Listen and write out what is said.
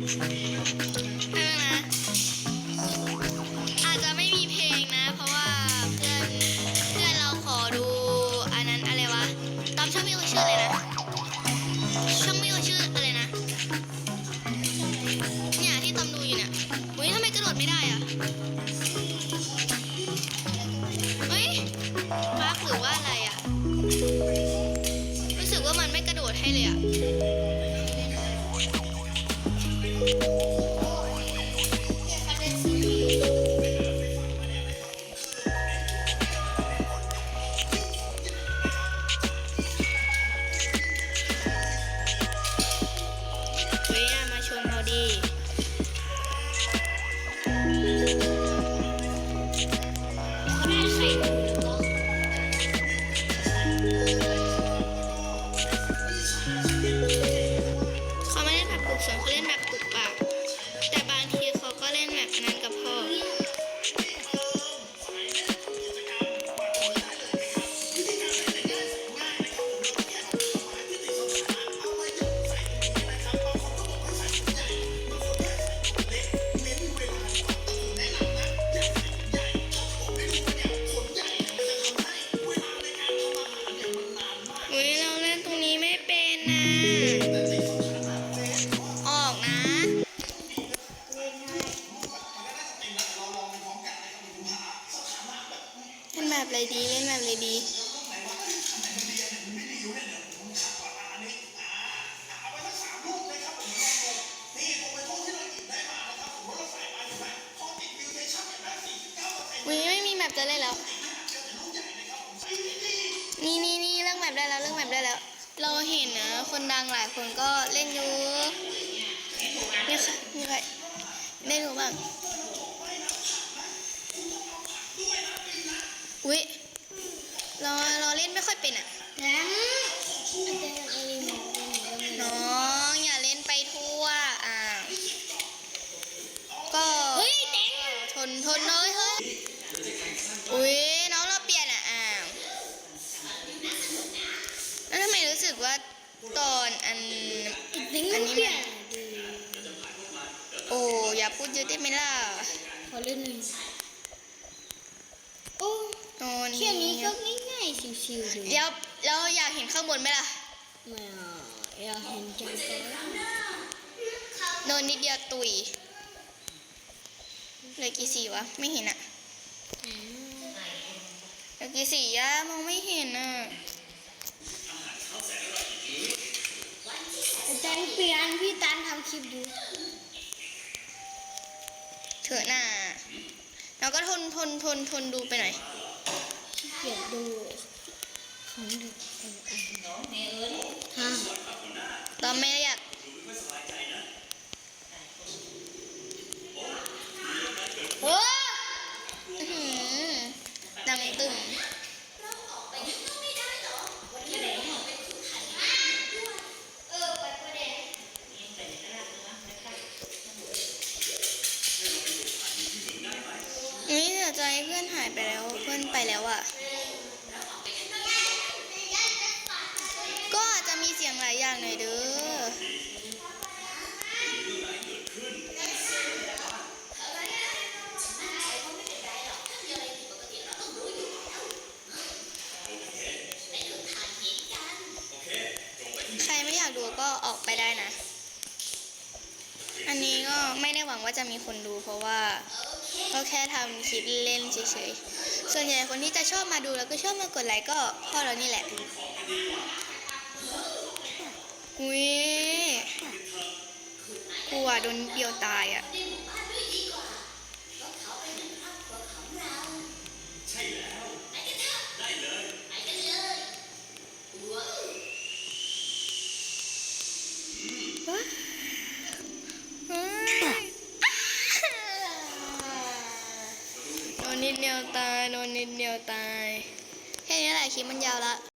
ไม่นะอาจจะไม่มีเพลงนะ เพราะว่าเพื่อนเพื่อนเราขอดูอันนั้นอะไรวะตามช่องพี่เขาชื่ออะไรนะช่องพี่เขาชื่ออะไรนะเนี่ยที่ตอมดูอยู่เนี่ยเฮ้ยทำไมกระโดดไม่ได้อะเฮ้ยบั๊กหรือว่าอะไรอะรู้สึกว่ามันไม่กระโดดให้เลยอะ เฮ้ย นแบบอะไรดีเล่นแบบอะไรดีอุ้ไม่มีแมปจะเล่นแล้ว นี่นี่นี่เรื่องแมปได้แล้วเรื่องแมปได้แล้ว เราเห็นนะ คนดังหลายคนก็เล่นอยู่นี่ค่ะนี่ใครได้รู้บ้างอุ้ยเราเราเล่น ไม่ค่อยเป็นอะน้องอย่าเล่นไปทั่วอ่าก็ทนทนเลยเฮ้ยอุ้ยน้องเราเปลี่ยนอะอ้าวแล้วทำไมรู้สึกว่าตอนอันอันนี้มันโอ้อย่าพูดเยอะได้ไหมล่ะขอเล่นหนึ่งโอ้ โน่นแค่นี้ก็ง่ายๆชิวๆเลยเดี๋ยวเราอยากเห็นข้างบนไหมล่ะไม่เอาอยากเห็นจังก็โดนนิดเดียวตุยเหลยกี่สีวะไม่เห็นอะเหลยกี่สีอะมองไม่เห็นอะอาจารย์เปลี่ยนพี่ตันทำคลิปดูเถอะน่ะเราก็ทนทนทนทนดูไปหน่อย เปลี่ยนดูของเด็กคนอื่นฮะตอนไม่อยากโอ้อื้อหือดังตึงนี่เสียใจเพื่อนหายไปแล้ว เพื่อนไปแล้วอะก็อาจจะมีเสียง หลายอย่างหน่อยเด้อใครไม่อยากดูก็ออกไปได้นะ อันนี้ก็ไม่ได้หวังว่าจะมีคนดูเพราะว่าก็แค่ทำคลิปเล่นเฉยๆ ส่วนใหญ่คนที่จะชอบมาดูแล้วก็ชอบมากดไลค์ก็พ่อเรานี่แหละ อุ้ยกลัวโดนเดียวตายอะว้าเฮ้ยโดนนิดเดียวตาย โดนนิดเดียวตาย แค่นี้แหละคลิปมันยาวละ